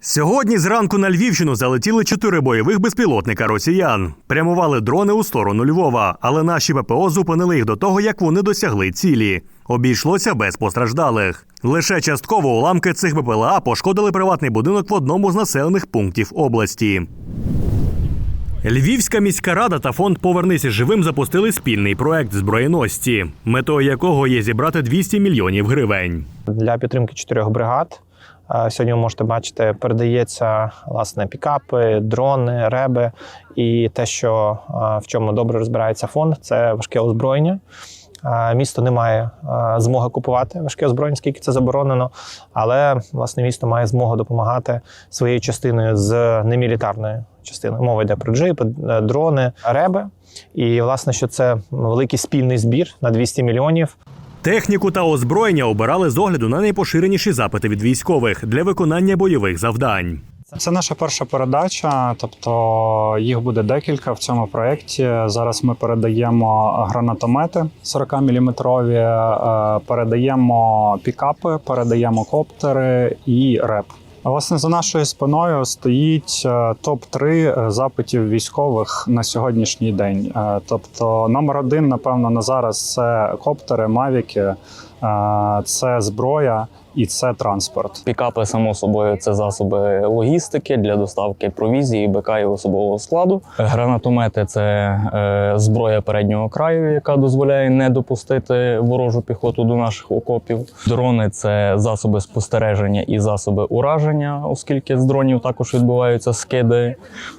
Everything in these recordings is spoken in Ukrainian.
Сьогодні зранку на Львівщину залетіли чотири бойових безпілотника росіян. Прямували дрони у сторону Львова, але наші ППО зупинили їх до того, як вони досягли цілі. Обійшлося без постраждалих. Лише частково уламки цих БПЛА пошкодили приватний будинок в одному з населених пунктів області. Львівська міська рада та фонд Повернися живим запустили спільний проект зброєності, метою якого є зібрати 200 мільйонів гривень. для підтримки чотирьох бригад. Сьогодні ви можете бачити, передається власне пікапи, дрони, реби. І те, що в чому добре розбирається фонд, це важке озброєння. Місто не має змоги купувати важке озброєння, скільки це заборонено. Але власне місто має змогу допомагати своєю частиною з немілітарною частиною. Мова йде про джипи, е, дрони, реби. І власне, що це великий спільний збір на 200 мільйонів. Техніку та озброєння обирали з огляду на найпоширеніші запити від військових для виконання бойових завдань. Це наша перша передача, тобто їх буде декілька в цьому проєкті. Зараз ми передаємо гранатомети 40-мм, передаємо пікапи, передаємо коптери і реп. Власне за нашою спиною стоїть е, топ 3 запитів військових на сьогоднішній день. Е, Тобто, номер один, напевно, на зараз це коптери, мавіки, е, це зброя і це транспорт. Пікапи, само собою, це засоби логістики для доставки провізії, БК і особового складу. Гранатомети це е, зброя переднього краю, яка дозволяє не допустити ворожу піхоту до наших окопів. Дрони це засоби спостереження і засоби ураження, оскільки з дронів також відбуваються скиди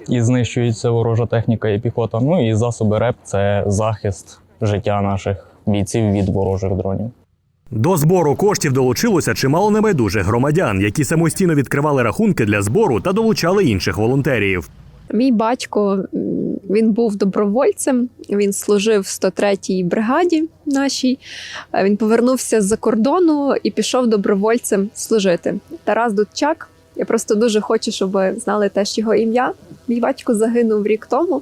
і знищується ворожа техніка і піхота. Ну і засоби РЕП це захист життя наших бійців від ворожих дронів. До збору коштів долучилося чимало небайдужих громадян, які самостійно відкривали рахунки для збору та долучали інших волонтерів. Мій батько він був добровольцем. Він служив в 103-й бригаді нашій. Е, Він повернувся з-за кордону і пішов добровольцем служити. Тарас Дудчак. Я просто дуже хочу, щоб ви знали теж його ім'я. Мій батько загинув рік тому.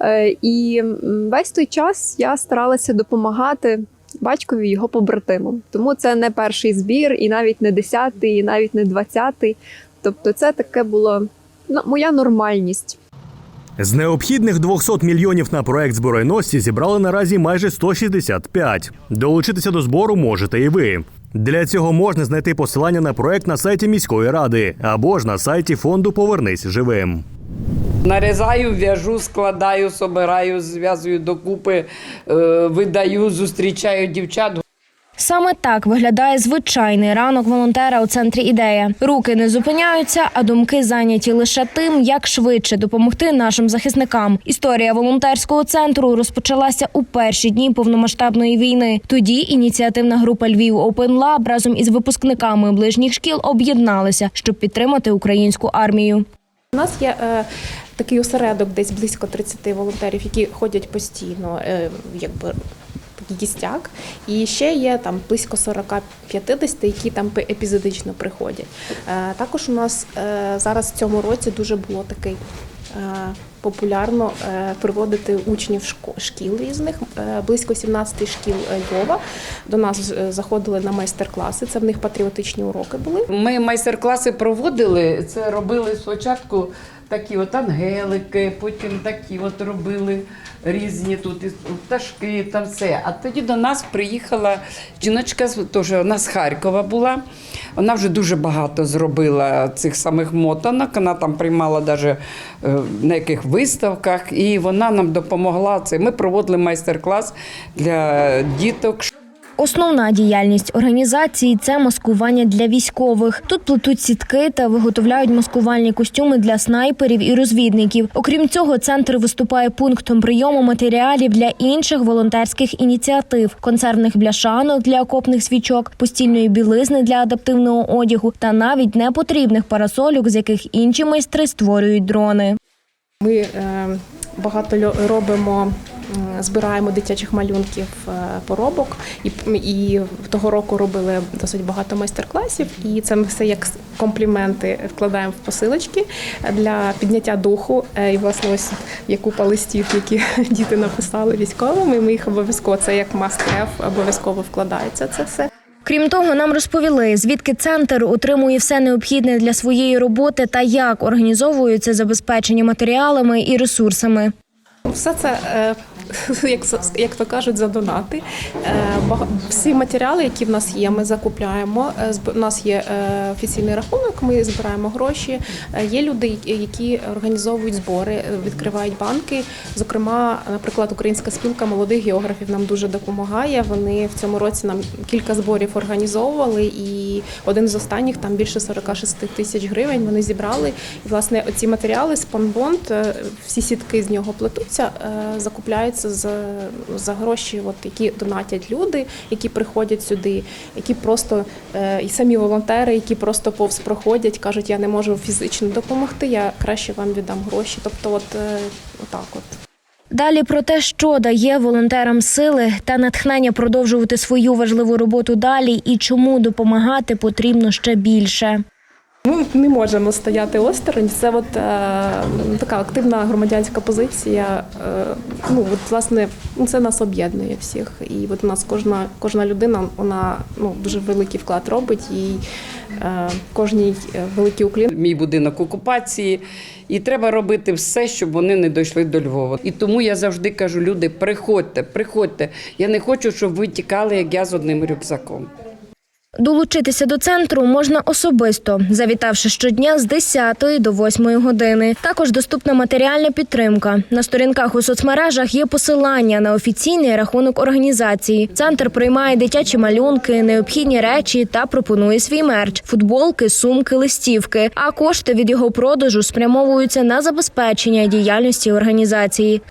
Е, І весь той час я старалася допомагати батькові його побратимам. Тому це не перший збір, і навіть не десятий, і навіть не двадцятий. Тобто, це таке було ну, моя нормальність. З необхідних 200 мільйонів на проект збройності зібрали наразі майже 165. Долучитися до збору можете і ви. Для цього можна знайти посилання на проект на сайті міської ради або ж на сайті фонду Повернись живим. Нарізаю, в'яжу, складаю, собираю, зв'язую докупи, е, видаю, зустрічаю дівчат. Саме так виглядає звичайний ранок волонтера у центрі ідея. Руки не зупиняються, а думки зайняті лише тим, як швидше допомогти нашим захисникам. Історія волонтерського центру розпочалася у перші дні повномасштабної війни. Тоді ініціативна група Львів Open Lab разом із випускниками ближніх шкіл об'єдналися, щоб підтримати українську армію. У нас є е, такий осередок, десь близько 30 волонтерів, які ходять постійно, е, якби гістяк. І ще є там близько 40-50, які там епізодично приходять. Е, також у нас е, зараз в цьому році дуже було такий. Популярно приводити учнів шкіл різних, близько 17 шкіл Львова. До нас заходили на майстер-класи. Це в них патріотичні уроки були. Ми майстер-класи проводили. Це робили спочатку такі от ангелики, потім такі от робили різні тут пташки та все. А тоді до нас приїхала жіночка, теж вона з Харкова була. Вона вже дуже багато зробила цих самих мотанок. Вона там приймала навіть на яких виставках, і вона нам допомогла. Це ми проводили майстер-клас для діток. Основна діяльність організації це маскування для військових. Тут плетуть сітки та виготовляють маскувальні костюми для снайперів і розвідників. Окрім цього, центр виступає пунктом прийому матеріалів для інших волонтерських ініціатив: консервних бляшанок для окопних свічок, постільної білизни для адаптивного одягу та навіть непотрібних парасольок, з яких інші майстри створюють дрони. Ми е, багато робимо, збираємо дитячих малюнків е, поробок, і, і того року робили досить багато майстер-класів. І це ми все як компліменти вкладаємо в посилочки для підняття духу. Е, І власне ось є купа листів, які діти написали військовим. І ми їх обов'язково це як must обов'язково вкладається це все. Крім того, нам розповіли, звідки центр отримує все необхідне для своєї роботи та як організовується забезпечення матеріалами і ресурсами. Все це, е, як, як то кажуть, за донати. Е, Всі матеріали, які в нас є, ми закупляємо. Е, У нас є е, офіційний рахунок, ми збираємо гроші. Є люди, які організовують збори, відкривають банки. Зокрема, наприклад, Українська спілка молодих географів нам дуже допомагає. Вони в цьому році нам кілька зборів організовували, і один з останніх там більше 46 тисяч гривень вони зібрали. І власне оці матеріали спанбонд, е, всі сітки з нього плетуться, е, закупляються за, за гроші, от які донатять люди, які приходять сюди, які просто е, і самі волонтери, які просто повз проходять, кажуть, я не можу фізично допомогти, я краще вам віддам гроші. Тобто, от е, отак от. Далі про те, що дає волонтерам сили та натхнення продовжувати свою важливу роботу далі, і чому допомагати потрібно ще більше. Ми не можемо стояти осторонь. Це от е, така активна громадянська позиція. Е, ну от власне ну, це нас об'єднує всіх. І от у нас кожна кожна людина вона ну дуже великий вклад робить і е, кожній е, великий уклін. Мій будинок окупації, і треба робити все, щоб вони не дійшли до Львова. І тому я завжди кажу: люди, приходьте, приходьте. Я не хочу, щоб ви тікали, як я з одним рюкзаком. Долучитися до центру можна особисто, завітавши щодня з 10 до 8 години. Також доступна матеріальна підтримка. На сторінках у соцмережах є посилання на офіційний рахунок організації. Центр приймає дитячі малюнки, необхідні речі та пропонує свій мерч: футболки, сумки, листівки. А кошти від його продажу спрямовуються на забезпечення діяльності організації.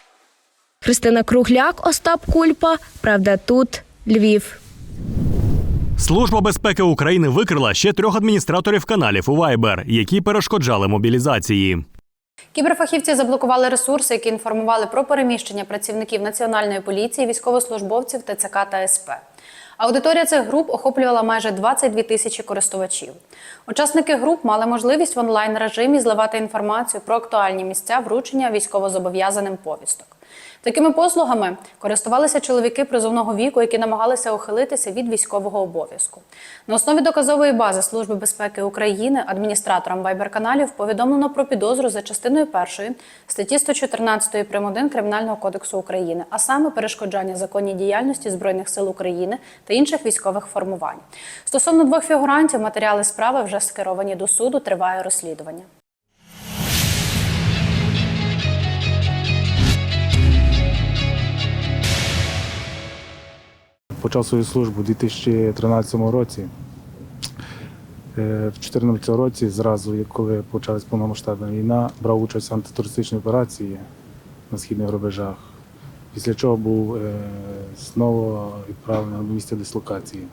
Христина Кругляк, Остап Кульпа. Правда, тут Львів. Служба безпеки України викрила ще трьох адміністраторів каналів у Viber, які перешкоджали мобілізації. Кіберфахівці заблокували ресурси, які інформували про переміщення працівників національної поліції, військовослужбовців ТЦК та СП. Аудиторія цих груп охоплювала майже 22 тисячі користувачів. Учасники груп мали можливість в онлайн режимі зливати інформацію про актуальні місця вручення військовозобов'язаним повісток. Такими послугами користувалися чоловіки призовного віку, які намагалися ухилитися від військового обов'язку. На основі доказової бази Служби безпеки України адміністраторам вайбер-каналів повідомлено про підозру за частиною першої статті 114 прим. 1 Кримінального кодексу України, а саме перешкоджання законній діяльності збройних сил України та інших військових формувань. Стосовно двох фігурантів, матеріали справи вже скеровані до суду. Триває розслідування. Почав свою службу у 2013 році. Е, В 2014 році, зразу, коли почалась повномасштабна війна, брав участь в антитерористичній операції на східних рубежах, після чого був е, знову відправлений до місця дислокації.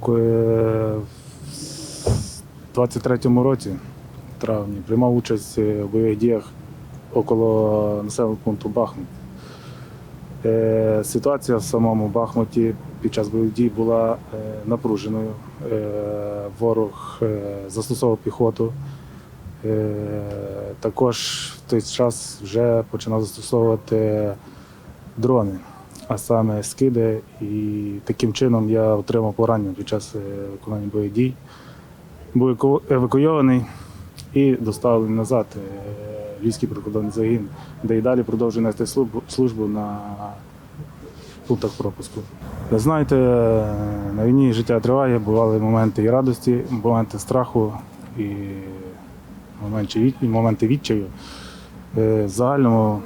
Ко- В 23-му році, в травні, приймав участь е, в бойових діях около населеного пункту Бахмут. Е, Ситуація в самому Бахмуті під час бойових дій була е, напруженою. Е, Ворог застосовував піхоту. Також в той час вже починав застосовувати дрони, а саме скиди. І таким чином я отримав поранення під час виконання бойових дій. Був евакуйований і доставлений назад е, в Львівський прикордонний загін, де і далі продовжую нести службу, на пунктах пропуску. Знаєте, е, на війні життя триває, бували моменти і радості, моменти страху і моменти, відчаю. Е, В загальному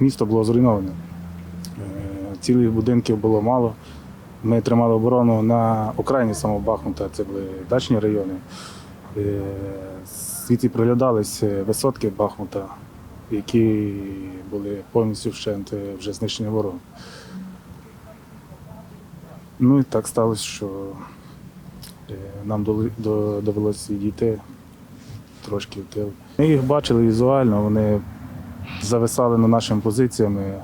місто було зруйноване. Е, Цілих будинків було мало. Ми тримали оборону на окраїні самого Бахмута, це були дачні райони. Звідти проглядались е, висотки Бахмута, які були повністю вщент е, вже знищені ворогом. Ну і так сталося, що е, нам довелося відійти трошки в тил. Ми їх бачили візуально, вони зависали над нашими позиціями.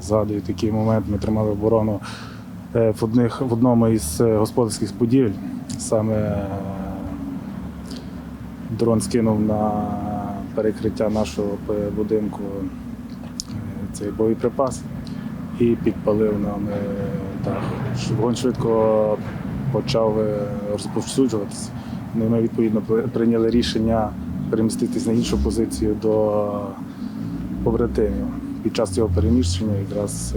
Згадую такий момент, ми тримали оборону в, одних, в одному із господарських будівель. Саме дрон скинув на перекриття нашого будинку е, цей боєприпас і підпалив нам е, дах. Вогонь швидко почав е, розповсюджуватися. Ми відповідно прийняли рішення переміститись на іншу позицію до побратимів. Під час цього переміщення якраз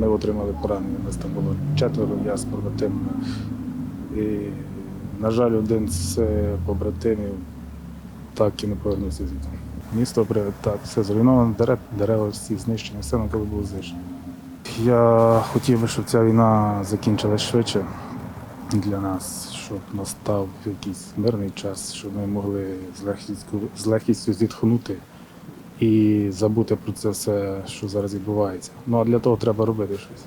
ми отримали поранення. У нас там було четверо, я з побратимами. На жаль, один з е, побратимів так і не повернувся звідти. Місто так, все зруйновано, дерев, дерева всі знищені, все навколо було знищено. Я хотів би, щоб ця війна закінчилась швидше для нас, щоб настав якийсь мирний час, щоб ми могли з легкістю, з легкістю зітхнути і забути про це все, що зараз відбувається. Ну а для того треба робити щось.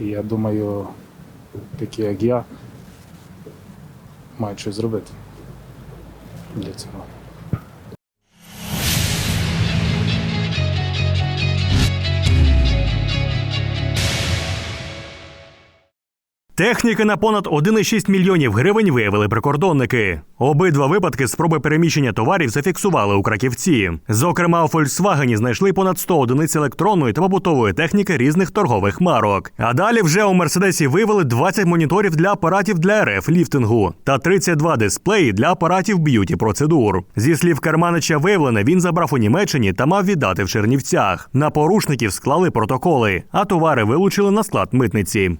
І я думаю, такі як я, мають щось зробити для цього. Техніки на понад 1,6 мільйонів гривень виявили прикордонники. Обидва випадки спроби переміщення товарів зафіксували у краківці. Зокрема, у Фольксвагені знайшли понад 100 одиниць електронної та побутової техніки різних торгових марок. А далі вже у Мерседесі виявили 20 моніторів для апаратів для РФ ліфтингу та 32 дисплеї для апаратів б'юті процедур. Зі слів Керманича, виявлене він забрав у Німеччині та мав віддати в Чернівцях. На порушників склали протоколи, а товари вилучили на склад митниці.